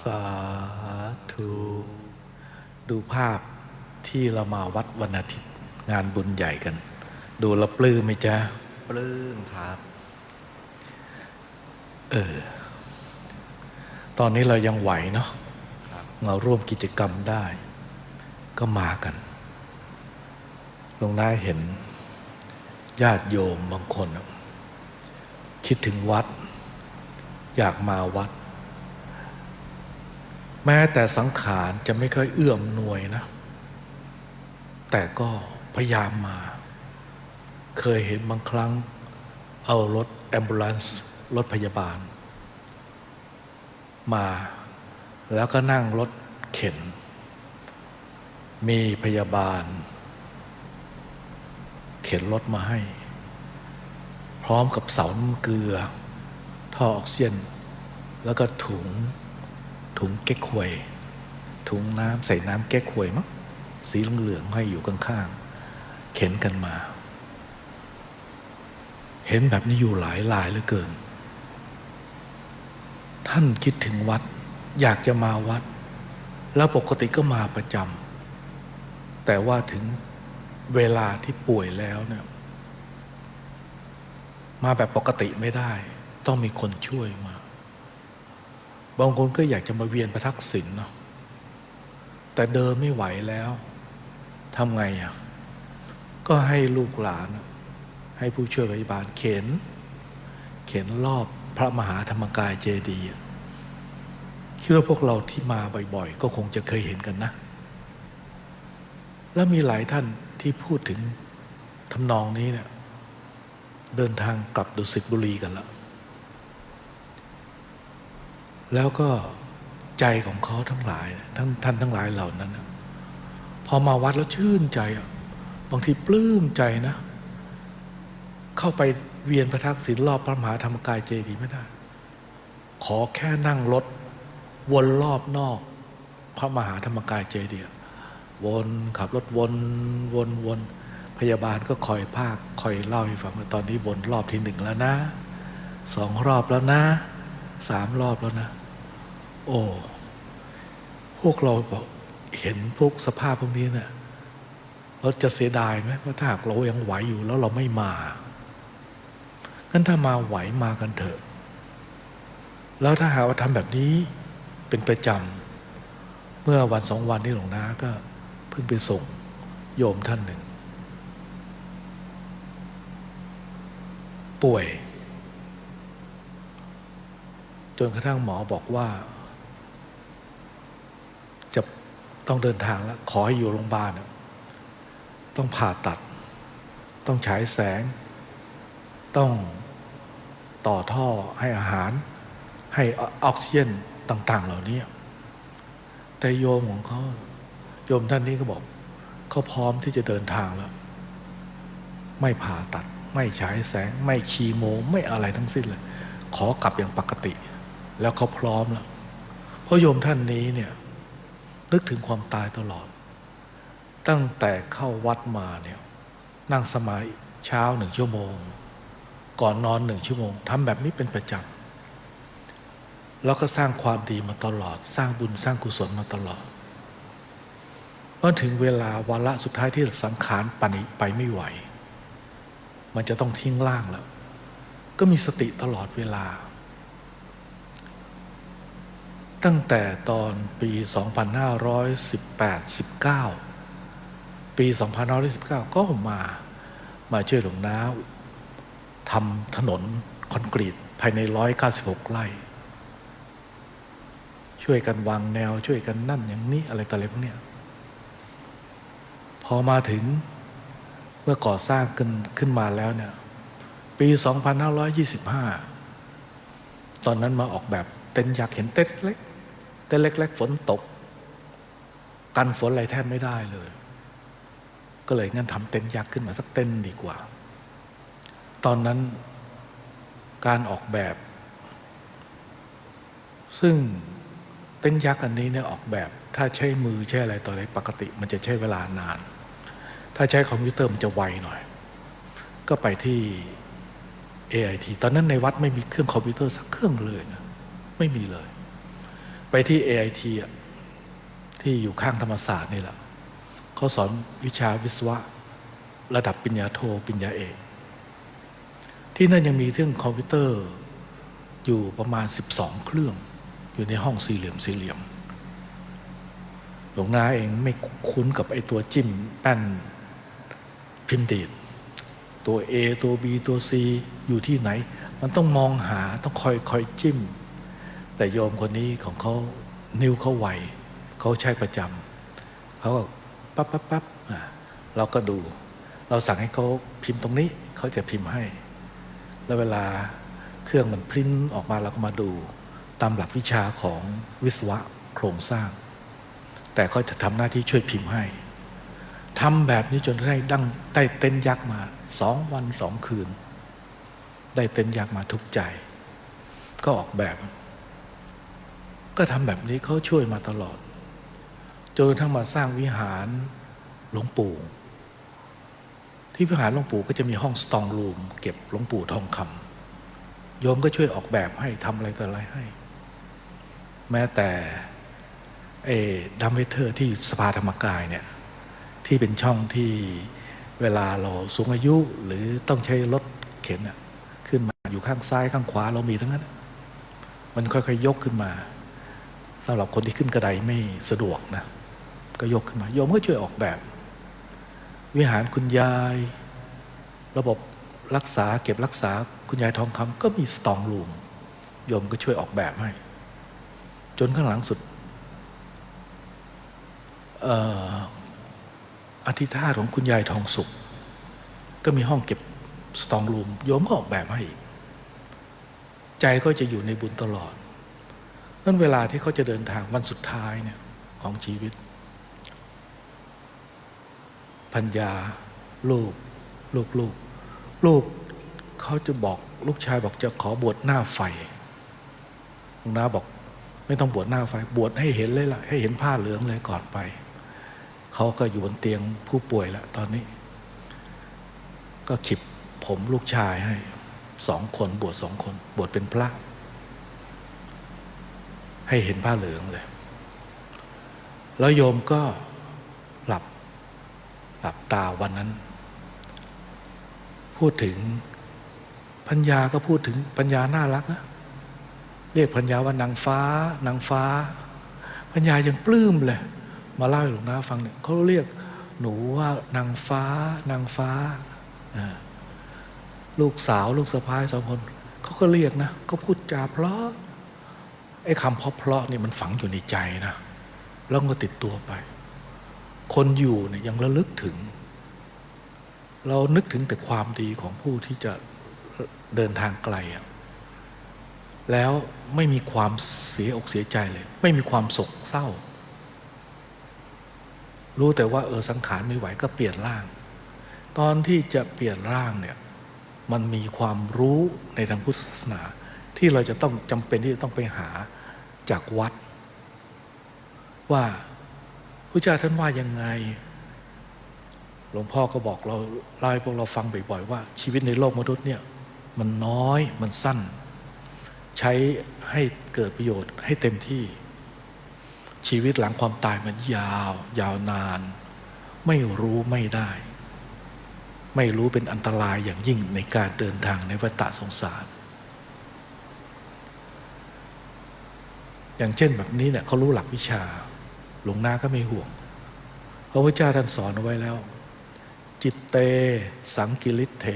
สาธุ ดูภาพที่เรามาวัดวันอาทิตย์งานบุญใหญ่กัน ดูแลวปลื้มไหมจ๊ะ ปลื้มครับตอนนี้เรายังไหวเนาะครับมาร่วมกิจกรรมได้ ก็มากันหลวงน้าเห็น ญาติโยมบางคนน่ะคิดถึงวัด อยากมาวัด แม้แต่สังขารจะไม่ค่อยเอื้อมหน่วยนะ แต่ก็พยายามมา เคยเห็นบางครั้ง เอารถแอมบูเลนซ์รถพยาบาล มาแล้วก็นั่งรถเข็น มีพยาบาล เข็นรถมาให้ พร้อมกับเสาน้ำเกลือ ท่อออกซิเจนแล้วก็ถุง ถุงเก๊กฮวย ถุงน้ำใส่น้ำเก๊กฮวยมั้งสีเหลืองๆให้อยู่ข้างๆเข็นกันมา เห็นแบบนี้อยู่หลายรายเหลือเกิน ท่านคิดถึงวัด อยากจะมาวัด แล้วปกติก็มาประจำแต่ว่าถึงเวลาที่ป่วยแล้วเนี่ยมาแบบปกติไม่ได้ ต้องมีคนช่วยมา บางคนก็อยากจะมาเวียนประทักษิณเนาะแต่เดินไม่ไหวแล้วทำไงอะก็ให้ลูกหลาน ให้ผู้ช่วยพยาบาลเข็น เข็นรอบพระมหาธรรมกายเจดีย์คิดว่าพวกเราที่มาบ่อยๆ ก็คงจะเคยเห็นกันนะ แล้วมีหลายท่านที่พูดถึงทำนองนี้เนี่ยเดินทางกลับดุสิตบุรีกันแล้ว แล้วก็ใจของเขาทั้งหลายทั้งท่านทั้งหลายเหล่านั้นพอมาวัดแล้วชื่นใจบางทีปลื้มใจนะ เข้าไปเวียนพระทักษิณรอบพระมหาธรรมกายเจดีย์ไม่ได้ ขอแค่นั่งรถ วนรอบนอก พระมหาธรรมกายเจดีย์วนขับรถวนวนวนพยาบาลก็คอยภาคคอยเล่าให้ฟังว่าตอนนี้วนรอบที่หนึ่งแล้วนะสองรอบแล้วนะสามรอบแล้วนะ โอ้ พวกเราบอกเห็นพวกสภาพพวกนี้เนะี่ยเราจะเสียดายไหมว่าถ้าเรายังไหวอยู่แล้วเราไม่มางั้นถ้ามาไหวมากันเถอะ แล้วถ้าหาว่าทำแบบนี้เป็นประจำ เมื่อวันสองวันที่หลวงนาก็เพิ่งไปส่งโยมท่านหนึ่ง ป่วย จนกระทั่งหมอบอกว่า จะ ต้องเดินทางแล้ว ขอให้อยู่โรงพยาบาลต้องผ่าตัด ต้องฉายแสง ต้องต่อท่อให้อาหาร ให้ออกซิเจนต่าง ๆ เหล่านี้ แต่โยมของเขาโยมท่านนี้ก็บอกเขาพร้อมที่จะเดินทางแล้ว ไม่ผ่าตัด ไม่ฉายแสง ไม่คีโม ไม่อะไรทั้งสิ้นเลย ขอกลับอย่างปกติ แล้วเขาพร้อมแล้วเพราะโยมท่านนี้เนี่ย นึกถึงความตายตลอด ตั้งแต่เข้าวัดมาเนี่ยนั่งสมาธิเช้าหนึ่งชั่วโมง ก่อนนอนหนึ่งชั่วโมงทำแบบนี้เป็นประจำแล้วก็สร้างความดีมาตลอด สร้างบุญสร้างกุศลมาตลอดเมื่อถึงเวลาวาระสุดท้ายที่สังขารปณิไปไม่ไหว มันจะต้องทิ้งร่างแล้ว ก็มีสติตลอดเวลา ตั้งแต่ตอนปี 2518-19 ปี 2519 ก็มามาช่วยหลวงน้าทำถนนคอนกรีตภายใน 196 ไร่ ช่วยกันวางแนวช่วยกันนั่นอย่างนี้อะไรต่ออะไรพวกเนี้ยพอมาถึงเมื่อก่อสร้างขึ้นขึ้นมาแล้วเนี่ย ปี 2525 ตอนนั้นมาออกแบบเต็นท์อยากเห็นเต็นท์เล็ก เต็นเล็ก ๆ ฝนตก กันฝนอะไรแทบไม่ได้เลย ก็เลยงั้นทำเต็นท์ยักษ์ขึ้นมาสักเต็นท์ดีกว่า ตอนนั้นการออกแบบ ซึ่งเต็นท์ยักษ์อันนี้เนี่ยออกแบบ ถ้าใช้มือใช้อะไรต่ออะไรปกติ มันจะใช้เวลานาน ถ้าใช้คอมพิวเตอร์มันจะไวหน่อย ก็ไปที่ AIT ตอนนั้นในวัดไม่มีเครื่องคอมพิวเตอร์สักเครื่องเลยนะไม่มีเลย ไปที่ AIT อะที่อยู่ข้างธรรมศาสตร์นี่แหละเขาสอนวิชาวิศวะ ระดับปริญญาโทปริญญาเอก ที่นั่นยังมีเครื่องคอมพิวเตอร์อยู่ประมาณ 12 เครื่อง อยู่ในห้องสี่เหลี่ยมสี่เหลี่ยม หลวงนาเองไม่คุ้นกับไอ้ตัวจิ้มแป้นพิมพ์ดีดตัว A ตัว B ตัว C อยู่ที่ไหน มันต้องมองหาต้องคอยคอยจิ้ม แต่โยมคนนี้ของเขานิ้วเขาไวเขาใช้ประจำเขาก็ปั๊บปั๊บปั๊บอะเราก็ดู เราสั่งให้เขาพิมพ์ตรงนี้เขาจะพิมพ์ให้ แล้วเวลาเครื่องมันพริ้นออกมาเราก็มาดู ตามหลักวิชาของวิศวะโครงสร้าง แต่ก็จะทำหน้าที่ช่วยพิมพ์ให้ทำแบบนี้จนได้ดั้งได้เต้นยักษ์มาสองวันสองคืน ได้เต้นยักษ์มาทุกใจ ก็ออกแบบ ก็ทำแบบนี้เขาช่วยมาตลอด จนทั่งมาสร้างวิหารหลวงปู่ ที่วิหารหลวงปู่ก็จะมีห้องสตองรูม เก็บหลวงปู่ทองคำโยมก็ช่วยออกแบบให้ทำอะไรต่ออะไรให้ แม้แต่เอดัมเวเทอร์ที่สภาธรรมกายเนี่ยที่เป็นช่องที่เวลาเราสูงอายุหรือต้องใช้รถเข็นขึ้นมาอยู่ข้างซ้ายข้างขวาเรามีทั้งนั้น มันค่อยๆยกขึ้นมา สำหรับคนที่ขึ้นกระไดไม่สะดวกนะก็ยกขึ้นมาโยมก็ช่วยออกแบบ วิหารคุณยาย ระบบรักษาเก็บรักษาคุณยายทองคำก็มีสตองรูมโยมก็ช่วยออกแบบให้ จนข้างหลังสุดอธิธาของคุณยายทองสุข ก็มีห้องเก็บสตองรูมโยมก็ออกแบบให้อีกใจก็จะอยู่ในบุญตลอด นั่นเวลาที่เขาจะเดินทางวันสุดท้ายเนี่ยของชีวิต พัญญาลูกลูกลูกลูกเขาจะบอกลูกชายบอกจะขอบวชหน้าไฟลุงนาบอก ไม่ต้องบวชหน้าไฟ บวชให้เห็นเลยล่ะ ให้เห็นผ้าเหลืองเลยก่อนไป เขาก็อยู่บนเตียงผู้ป่วยแล้วตอนนี้ ก็ขิบผมลูกชายให้สองคนบวชสองคน บวชเป็นพระ ให้เห็นผ้าเหลืองเลย แล้วโยมก็หลับหลับตาวันนั้น พูดถึงพัญญาก็พูดถึงปัญญาน่ารักนะ เรียกพัญญาว่านางฟ้านางฟ้า พัญญายังปลื้มเลย มาเล่าให้หลวงนาฟังเนี่ยเขาเรียกหนูว่านางฟ้า นางฟ้าอ่าลูกสาวลูกสะพ้ายสองคน เขาก็เรียกนะก็พูดจาเพราะ ไอ้คำเพราะเพาะๆนี่มันฝังอยู่ในใจนะแล้วก็ติดตัวไป คนอยู่เนี่ยยังระลึกถึง เรานึกถึงแต่ความดีของผู้ที่จะเดินทางไกลอะแล้วไม่มีความเสียอกเสียใจเลย ไม่มีความโศกเศร้า รู้แต่ว่าเออสังขารไม่ไหวก็เปลี่ยนร่าง ตอนที่จะเปลี่ยนร่างเนี่ยมันมีความรู้ในทางพุทธศาสนา ที่เราจะต้องจำเป็นที่จะต้องไปหาจากวัด ว่าพระเจ้าท่านว่ายังไง หลวงพ่อก็บอกเราเล่าให้พวกเราฟังบ่อยๆว่า ชีวิตในโลกมนุษย์เนี่ยมันน้อยมันสั้น ใช้ให้เกิดประโยชน์ให้เต็มที่ ชีวิตหลังความตายมันยาว ยาวนาน ไม่รู้ไม่ได้ ไม่รู้เป็นอันตรายอย่างยิ่งในการเดินทางในวัฏสงสาร อย่างเช่นแบบนี้เนี่ยเขารู้หลักวิชา หลวงนาก็ไม่ห่วง เพราะพระเจ้าท่านสอนเอาไว้แล้ว จิตเต สังกิริเถ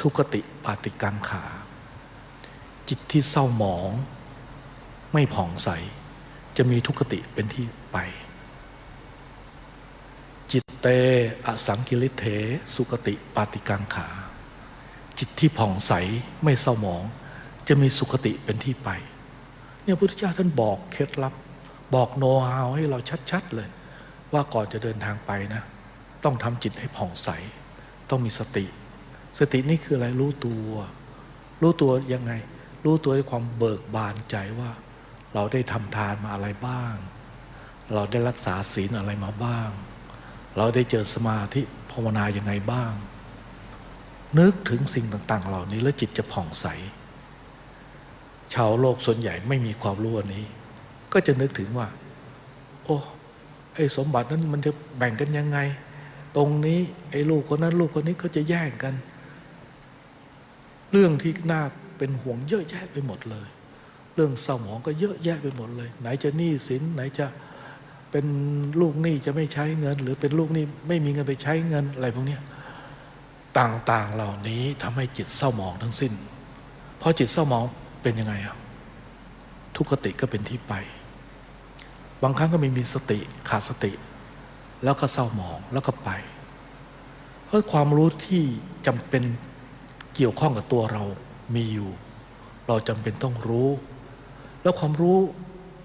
ทุกติปาติกังขา จิตที่เศร้าหมอง ไม่ผ่องใส จะมีทุกติเป็นที่ไป จิตเตอสังกิริเถ สุกติปาติกังขา จิตที่ผ่องใสไม่เศร้าหมอง จะมีสุขติเป็นที่ไป เนี่ยพระพุทธเจ้าท่านบอกเคล็ดลับ บอกโน้ตฮาวให้เราชัด ๆ เลย ว่าก่อนจะเดินทางไปนะ ต้องทำจิตให้ผ่องใส ต้องมีสติ สตินี่คืออะไรรู้ตัว รู้ตัวยังไง รู้ตัวด้วยความเบิกบานใจว่า เราได้ทำทานมาอะไรบ้าง เราได้รักษาศีลอะไรมาบ้าง เราได้เจอสมาธิภาวนายังไงบ้าง นึกถึงสิ่งต่าง ๆ เหล่านี้แล้วจิตจะผ่องใส ชาวโลกส่วนใหญ่ไม่มีความรู้อันนี้ ก็จะนึกถึงว่า โอ้ไอ้สมบัตินั้นมันจะแบ่งกันยังไง ตรงนี้ไอ้ลูกคนนั้นลูกคนนี้ก็จะแย่งกัน เรื่องที่น่าเป็นห่วงเยอะแยะไปหมดเลย เรื่องเศร้าหมองก็เยอะแยะไปหมดเลย ไหนจะหนี้สินไหนจะเป็นลูกหนี้จะไม่ใช้เงิน หรือเป็นลูกหนี้ไม่มีเงินไปใช้เงินอะไรพวกนี้ต่างๆเหล่านี้ทำให้จิตเศร้าหมองทั้งสิ้นพอจิตเศร้าหมอง เป็นยังไงอะทุกขติก็เป็นที่ไป บางครั้งก็ไม่มีสติขาดสติ แล้วก็เศร้าหมองแล้วก็ไป เพราะความรู้ที่จำเป็นเกี่ยวข้องกับตัวเรามีอยู่ เราจำเป็นต้องรู้ แล้วความรู้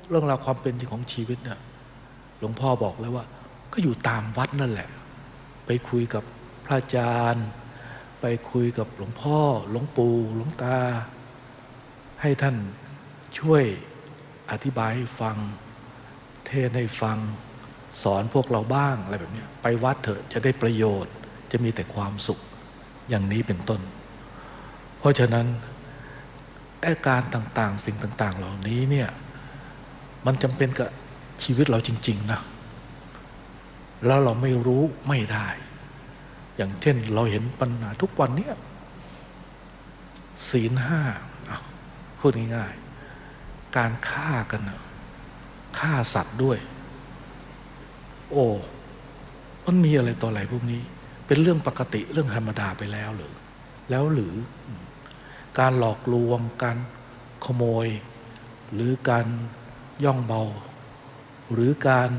เรื่องราวความเป็นจริงของชีวิตเนี่ยหลวงพ่อบอกแล้วว่า ก็อยู่ตามวัดนั่นแหละ ไปคุยกับพระอาจารย์ ไปคุยกับหลวงพ่อ หลวงปู่หลวงตา ให้ท่านช่วยอธิบายให้ฟัง เทศให้ฟัง สอนพวกเราบ้างอะไรแบบนี้ไปวัดเถอะจะได้ประโยชน์ จะมีแต่ความสุขอย่างนี้เป็นต้น เพราะฉะนั้นอาการต่างๆ สิ่งต่าง ๆ เหล่านี้เนี่ยมันจำเป็นกับชีวิตเราจริง ๆ นะ แล้วเราไม่รู้ไม่ได้ อย่างเช่นเราเห็นปัญหาทุกวันเนี้ยศีลห้า พูดง่ายๆ การฆ่ากันนะฆ่าสัตว์ด้วย โอ้มันมีอะไรต่ออะไรพวกนี้ เป็นเรื่องปกติเรื่องธรรมดาไปแล้วหรือ แล้วหรือการหลอกลวง การขโมย หรือการย่องเบา หรือการ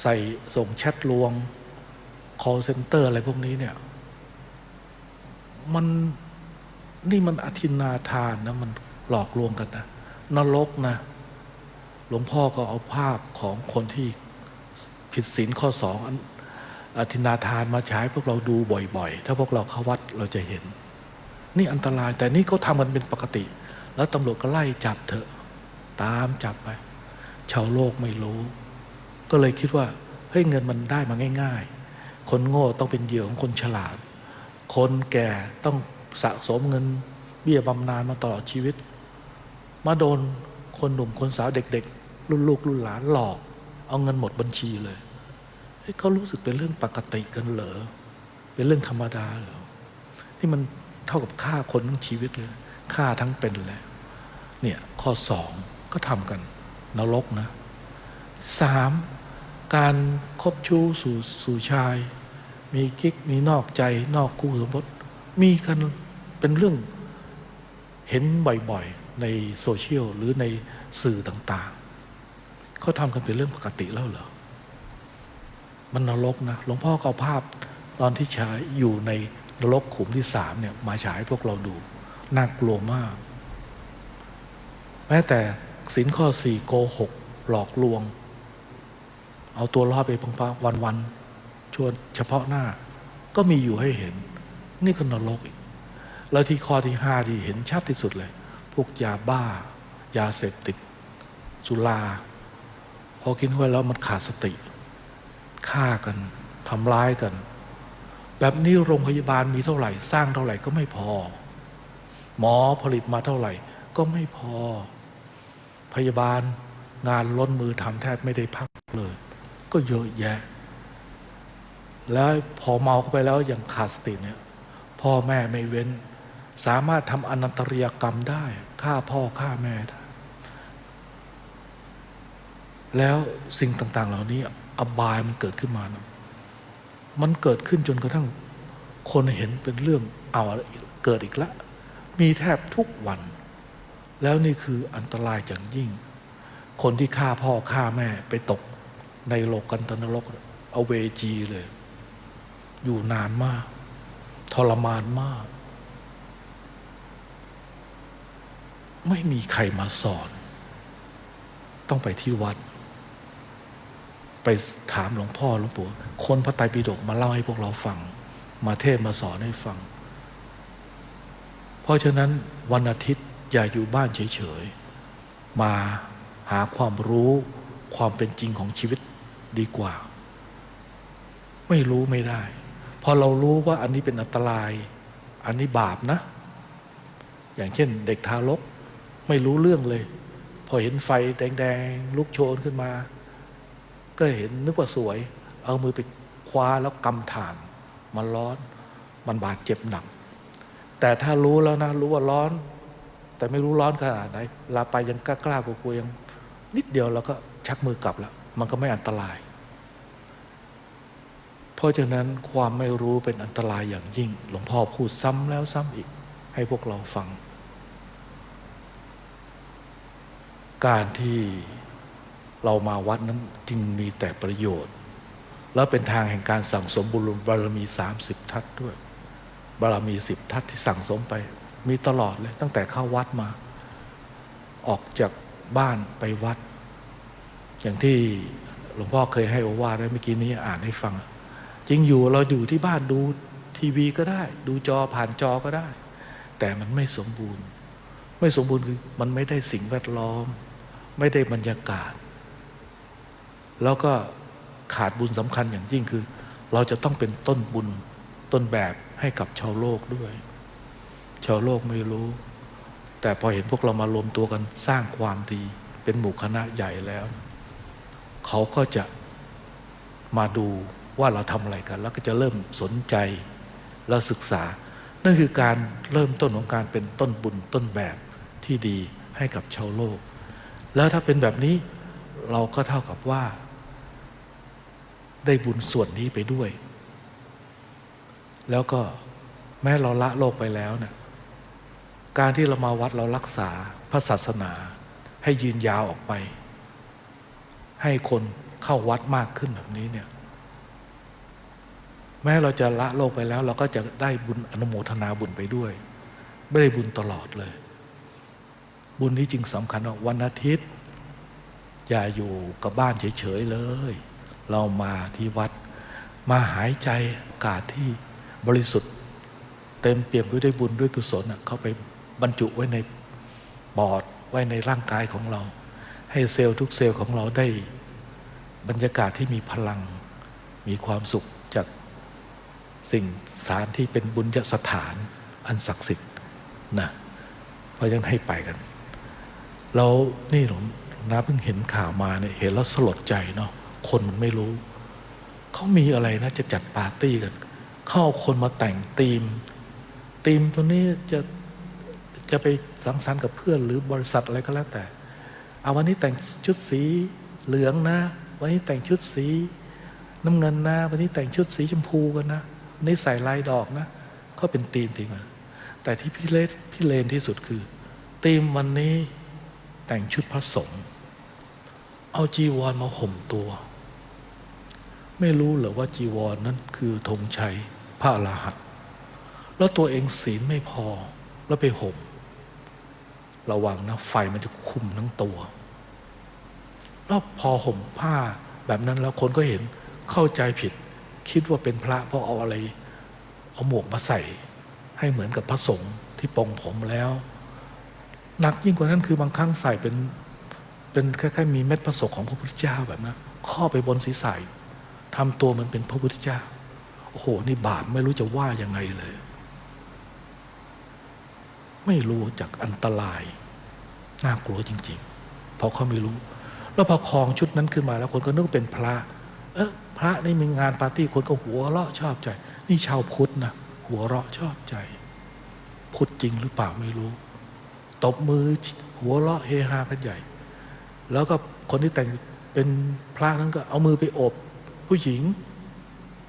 ใส่ส่งแชทลวง call center อะไรพวกนี้เนี่ย มัน นี่มันอธินาทานนะมันหลอกลวงกันนะนรกนะ หลวงพ่อก็เอาภาพของคนที่ผิดศีลข้อสองอันอธินาทานมาใช้พวกเราดูบ่อยๆ ถ้าพวกเราเข้าวัดเราจะเห็น นี่อันตรายแต่นี่เขาทำกันเป็นปกติ แล้วตำรวจก็ไล่จับเถอะ ตามจับไป ชาวโลกไม่รู้ ก็เลยคิดว่าเฮ้ยเงินมันได้มาง่าย ๆ คนโง่ต้องเป็นเหยื่อของคนฉลาด คนแก่ต้อง สะสมเงินเบี้ยบำนาญมาตลอดชีวิต มาโดนคนหนุ่มคนสาวเด็ก ๆ รุ่นลูกรุ่นหลานหลอก เอาเงินหมดบัญชีเลยเฮ้ยเขารู้สึกเป็นเรื่องปกติกันเหรอเป็นเรื่องธรรมดาเหรอนี่มันเท่ากับฆ่าคนทั้งชีวิตเลยฆ่าทั้งเป็นเลยเนี่ยข้อสองก็ทำกันนรกนะสามการคบชู้สู่สู่ชาย มีกิ๊กมีนอกใจนอกคู่สมรสมีกัน เป็นเรื่องเห็นบ่อยๆ ในโซเชียลหรือในสื่อต่างๆ เขาทำกันเป็นเรื่องปกติแล้วเหรอ มันนรกนะ หลวงพ่อก็เอาภาพตอนที่ฉายอยู่ในนรกขุมที่สามเนี่ยมาฉายให้พวกเราดู น่ากลัวมาก แม้แต่สินข้อสี่โกหกหลอกลวง เอาตัวรอดไปพังๆวันๆชวนเฉพาะหน้า ก็มีอยู่ให้เห็น นี่ก็นรกอีก แล้วที่ข้อที่ห้าที่เห็นชัดที่สุดเลย พวกยาบ้า ยาเสพติด สุราพอกินเข้าไปแล้วมันขาดสติฆ่ากันทำร้ายกัน แบบนี้โรงพยาบาลมีเท่าไหร่ สร้างเท่าไหร่ก็ไม่พอ หมอผลิตมาเท่าไหร่ ก็ไม่พอ พยาบาลงานล้นมือทำแทบไม่ได้พักเลย ก็เยอะแยะ แล้วพอเมาเข้าไปแล้วย่างขาดสติเนี่ยพ่อแม่ไม่เว้น สามารถทำอนันตริยกรรมได้ฆ่าพ่อฆ่าแม่ได้ แล้วสิ่งต่าง ๆ เหล่านี้ อบายมันเกิดขึ้นมานะมันเกิดขึ้นจนกระทั่ง คนเห็นเป็นเรื่องเอาเกิดอีกละ มีแทบทุกวัน แล้วนี่คืออันตรายอย่างยิ่ง คนที่ฆ่าพ่อฆ่าแม่ไปตกในโลกกันตนรกเอาเวจีเลย อยู่นานมาก ทรมานมาก ไม่มีใครมาสอน ต้องไปที่วัด ไปถามหลวงพ่อหลวงปู่คนพระไตรปิฎกมาเล่าให้พวกเราฟัง มาเทศมาสอนให้ฟัง เพราะฉะนั้นวันอาทิตย์อย่าอยู่บ้านเฉยๆ มาหาความรู้ความเป็นจริงของชีวิตดีกว่า ไม่รู้ไม่ได้ พอเรารู้ว่าอันนี้เป็นอันตราย อันนี้บาปนะ อย่างเช่นเด็กทารก ไม่รู้เรื่องเลย พอเห็นไฟแดงๆลุกโชนขึ้นมา ก็เห็นนึกว่าสวย เอามือไปคว้าแล้วกำถาน มันร้อน มันบาดเจ็บหนัก แต่ถ้ารู้แล้วนะ รู้ว่าร้อน แต่ไม่รู้ร้อนขนาดไหนลาไปยังกล้ากล้ากลัวๆยัง นิดเดียวเราก็ชักมือกลับแล้ว มันก็ไม่อันตรายเพราะฉะนั้นความไม่รู้เป็นอันตรายอย่างยิ่ง หลวงพ่อพูดซ้ำแล้วซ้ำอีก ให้พวกเราฟัง การที่เรามาวัดนั้นจึงมีแต่ประโยชน์ แล้วเป็นทางแห่งการสั่งสมบุญบารมีสามสิบทัศด้วย บารมีสิบทัศที่สั่งสมไป มีตลอดเลย ตั้งแต่เข้าวัดมา ออกจากบ้านไปวัด อย่างที่หลวงพ่อเคยให้โอวาทไว้เมื่อกี้นี้อ่านให้ฟัง จริงอยู่เราอยู่ที่บ้านดูทีวีก็ได้ ดูจอผ่านจอก็ได้ แต่มันไม่สมบูรณ์ ไม่สมบูรณ์คือมันไม่ได้สิ่งแวดล้อม ไม่ได้บรรยากาศ แล้วก็ขาดบุญสำคัญอย่างยิ่งคือ เราจะต้องเป็นต้นบุญต้นแบบให้กับชาวโลกด้วย ชาวโลกไม่รู้ แต่พอเห็นพวกเรามารวมตัวกันสร้างความดี เป็นหมู่คณะใหญ่แล้ว เขาก็จะมาดูว่าเราทำอะไรกัน แล้วก็จะเริ่มสนใจแล้วศึกษา นั่นคือการเริ่มต้นของการเป็นต้นบุญต้นแบบที่ดีให้กับชาวโลก แล้วถ้าเป็นแบบนี้เราก็เท่ากับว่า ได้บุญส่วนนี้ไปด้วย แล้วก็แม้เราละโลกไปแล้วเนี่ยการที่เรามาวัดเรารักษาพระศาสนา ให้ยืนยาวออกไป ให้คนเข้าวัดมากขึ้นแบบนี้เนี่ยแม้เราจะละโลกไปแล้ว เราก็จะได้บุญอนุโมทนาบุญไปด้วย ไม่ได้บุญตลอดเลย บุญนี้จึงสำคัญว่าวันอาทิตย์ อย่าอยู่กับบ้านเฉย ๆ เลย เรามาที่วัด มาหายใจอากาศที่บริสุทธิ์ เต็มเปี่ยมด้วยด้วยบุญด้วยกุศลเข้าไปบรรจุไว้ในปอดไว้ในร่างกายของเรา ให้เซลล์ทุกเซลล์ของเราได้ บรรยากาศที่มีพลัง มีความสุขจากสิ่งสถานที่เป็นบุญยสถานอันศักดิ์สิทธิ์นะเพราะยังให้ไปกัน เรานี่หลวงนาเพิ่งเห็นข่าวมาเนี่ยเห็นแล้วสลดใจเนาะคนมันไม่รู้ เขามีอะไรนะจะจัดปาร์ตี้กันเขาเอาคนมาแต่งธีมธีมตัวนี้จะจะไปสังสรรค์กับเพื่อนหรือบริษัทอะไรก็แล้วแต่ เอาวันนี้แต่งชุดสีเหลืองนะ วันนี้แต่งชุดสีน้ำเงินนะ วันนี้แต่งชุดสีชมพูกันนะวันนี้ใส่ลายดอกนะเขาเป็นธีมทีมาแต่ที่พี่เลนพี่เลนที่สุดคือธีมวันนี้ แต่งชุดพระสงฆ์เอาจีวรมาห่มตัว ไม่รู้เหรอว่าจีวรนนั้นคือธงชัยพระอรหันต์แล้วตัวเองศีลไม่พอแล้วไปห่ม ระวังนะไฟมันจะคุมทั้งตัว แล้วพอห่มผ้าแบบนั้นแล้วคนก็เห็นเข้าใจผิด คิดว่าเป็นพระเพราะเอาอะไร เอาหมวกมาใส่ ให้เหมือนกับพระสงฆ์ที่ปลงผมแล้ว หนักยิ่งกว่านั้นคือบางครั้งใส่เป็นเป็นคล้ายๆมีเม็ดประสกของพระพุทธเจ้าแบบนั้นข้อไปบนศีรษะทำตัวเหมันเป็นพระพุทธเจ้าโอ้โหนี่บาปไม่รู้จะว่ายังไงเลย ไม่รู้จากอันตรายน่ากลัวจริงๆเพราะเขาไม่รู้ แล้วพอคลองชุดนั้นขึ้นมาแล้วคนก็นึกว่าเป็นพระ เออพระนี่มีงานปาร์ตี้คนก็หัวเราะชอบใจ นี่ชาวพุทธนะหัวเราะชอบใจ พุทธจริงหรือเปล่าไม่รู้ ตบมือหัวเราะเฮฮากันใหญ่ แล้วก็คนที่แต่งเป็นพระนั้นก็เอามือไปโอบผู้หญิง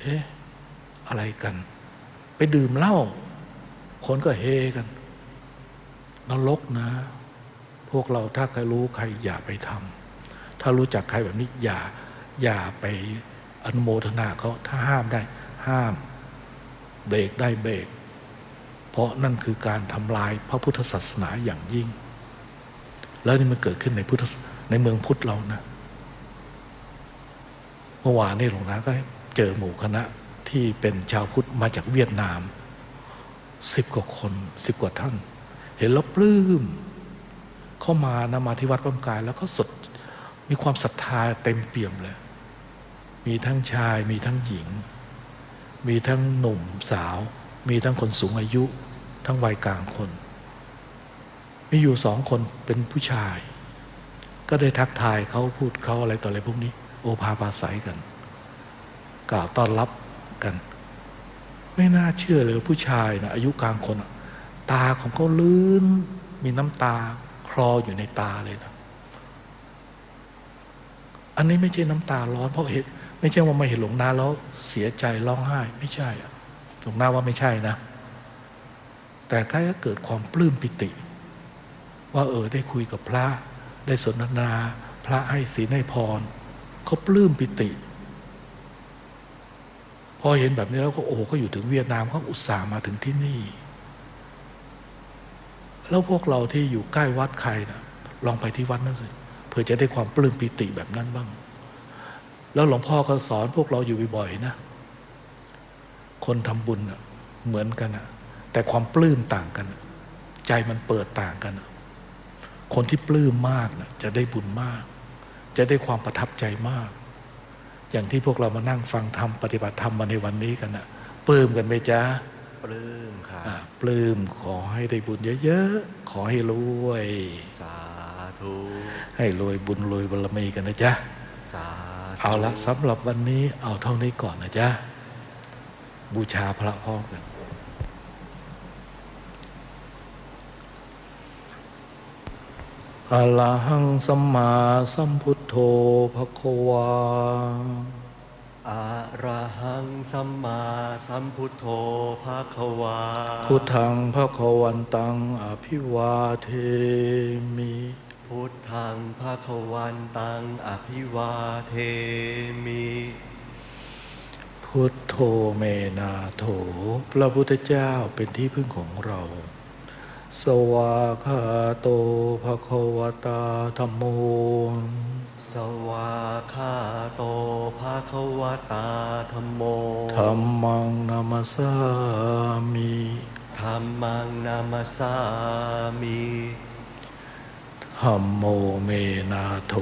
เอ๊ะอะไรกัน ไปดื่มเหล้าคนก็เฮกันนรกนะ พวกเราถ้าใครรู้ใครอย่าไปทำถ้ารู้จักใครแบบนี้อย่าอย่าไปอนุโมทนาเขาถ้าห้ามได้ ห้าม เบรกได้เบรก เพราะนั่นคือการทำลายพระพุทธศาสนาอย่างยิ่ง แล้วนี่มันเกิดขึ้นในพุทธในเมืองพุทธเรานะเมื่อวานนี่หลวงนาก็เจอหมู่คณะที่เป็นชาวพุทธมาจากเวียดนามสิบกว่าคนสิบกว่าท่าน เห็นแล้วปลื้มเข้ามานะมาที่วัดพระมกาย แล้วก็สดมีความศรัทธาเต็มเปี่ยมเลย มีทั้งชายมีทั้งหญิง มีทั้งหนุ่มสาว มีทั้งคนสูงอายุ ทั้งวัยกลางคน มีอยู่สองคนเป็นผู้ชาย ก็ได้ทักทายเขาพูดเขาอะไรต่ออะไรพวกนี้ โอภาปาศัยกัน กล่าวต้อนรับกัน ไม่น่าเชื่อเลยผู้ชายนะอายุกลางคน ตาของเขาลื่น มีน้ำตาคลออยู่ในตาเลยนะอันนี้ไม่ใช่น้ำตาร้อนเพราะเห็นไม่ใช่ว่ามาเห็นหลวงนาแล้วเสียใจร้องไห้ไม่ใช่อะ หลวงนาว่าไม่ใช่นะ แต่ถ้าเกิดความปลื้มปิติ ว่าเออได้คุยกับพระ ได้สนทนา พระให้ศีลให้พรเขาปลื้มปิติ พอเห็นแบบนี้แล้วก็โอ้ก็อยู่ถึงเวียดนามเขาอุตส่าห์มาถึงที่นี่ แล้วพวกเราที่อยู่ใกล้วัดใครนะลองไปที่วัดนั่นสิเพื่อจะได้ความปลื้มปิติแบบนั้นบ้าง แล้วหลวงพ่อก็สอนพวกเราอยู่บ่อยๆนะ คนทำบุญน่ะเหมือนกันนะแต่ความปลื้มต่างกันน่ะใจมันเปิดต่างกันน่ะคนที่ปลื้มมากนะจะได้บุญมาก จะได้ความประทับใจมาก อย่างที่พวกเรามานั่งฟังธรรมปฏิบัติธรรมมาในวันนี้กันนะปลื้มกันไหมจ๊ะปลื้มครัอ่าบปลื้มขอให้ได้บุญเยอะๆ ขอให้รวย สาธุให้รวยบุญรวยบารมีกันนะจ๊ะ สาธุเอาละสำหรับวันนี้เอาเท่านี้ก่อนนะจ๊ะ บูชาพระพร้อมกันอะระหังสัมมาสัมพุทโธภควาอะระหังสัมมาสัมพุทโธภาควา พุทธังภควันตังอภิวาเทมิ พุทธังภาควันตังอภิวาเทมิ พุทโธเมนาโถ พระพุทธเจ้าเป็นที่พึ่งของเรา สวาคาโตภควตาธรรมโมสวาคาโตภาควตาธรรมโมธรรมังนามาสามิธรรมังนามาสามิธรรมโมเมนาโถ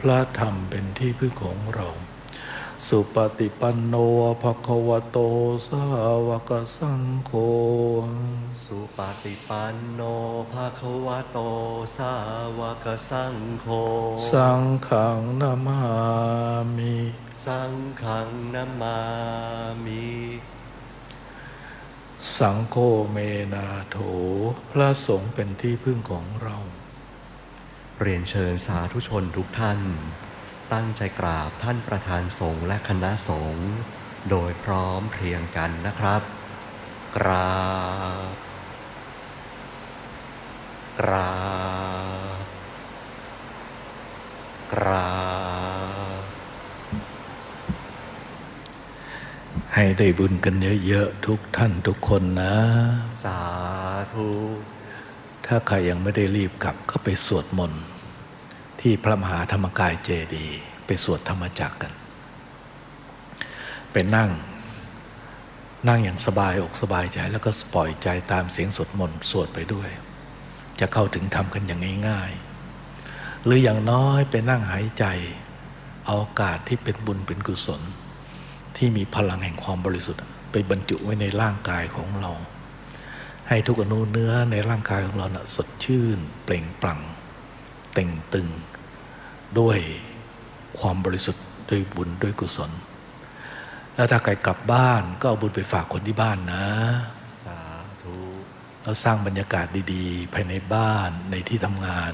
พระธรรมเป็นที่พึ่งของเรา สุปฏิปันโนภควโตสาวกสังโฆ สุปฏิปันโนภาควโตสาวกสังโฆ สังขังนามามิ สังฆังนามามิ สังโฆเมนาโถ พระสงฆ์เป็นที่พึ่งของเรา เรียนเชิญสาธุชนทุกท่าน ตั้งใจกราบท่านประธานสงฆ์และคณะสงฆ์โดยพร้อมเพรียงกันนะครับ กราบ กราบ กราบ ให้ได้บุญกันเยอะๆทุกท่านทุกคนนะ สาธุ ถ้าใครยังไม่ได้รีบกลับก็ไปสวดมนต์ ที่พระมหาธรรมกายเจดีย์ไปสวดธรรมจักกัน ไปนั่งนั่งอย่างสบายอกสบายใจแล้วก็ปล่อยใจตามเสียงสวดมนต์สวดไปด้วย จะเข้าถึงธรรมกันอย่างง่ายๆ หรืออย่างน้อยไปนั่งหายใจ เอาโอกาสที่เป็นบุญเป็นกุศล ที่มีพลังแห่งความบริสุทธิ์ ไปบรรจุไว้ในร่างกายของเรา ให้ทุกอนูเนื้อในร่างกายของเรานะ่ะสดชื่น เปล่งปลั่ง เต่งตึง ด้วยความบริสุทธิ์ด้วยบุญด้วยกุศล แล้วถ้าใครกลับบ้านก็เอาบุญไปฝากคนที่บ้านนะ สาธุแล้วสร้างบรรยากาศดีๆ ภายในบ้านในที่ทำงาน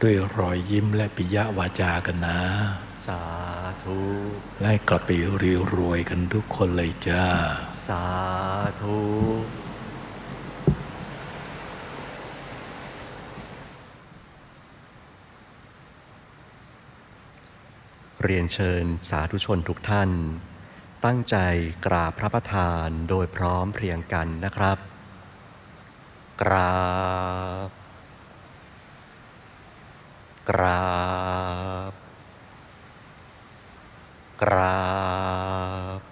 ด้วยรอยยิ้มและปิยวาจากันนะ สาธุและให้กลับไปรีรวยกันทุกคนเลยจ้า สาธุ เรียนเชิญสาธุชนทุกท่าน ตั้งใจกราบพระประธานโดยพร้อมเพรียงกันนะครับ กราบ กราบ กราบ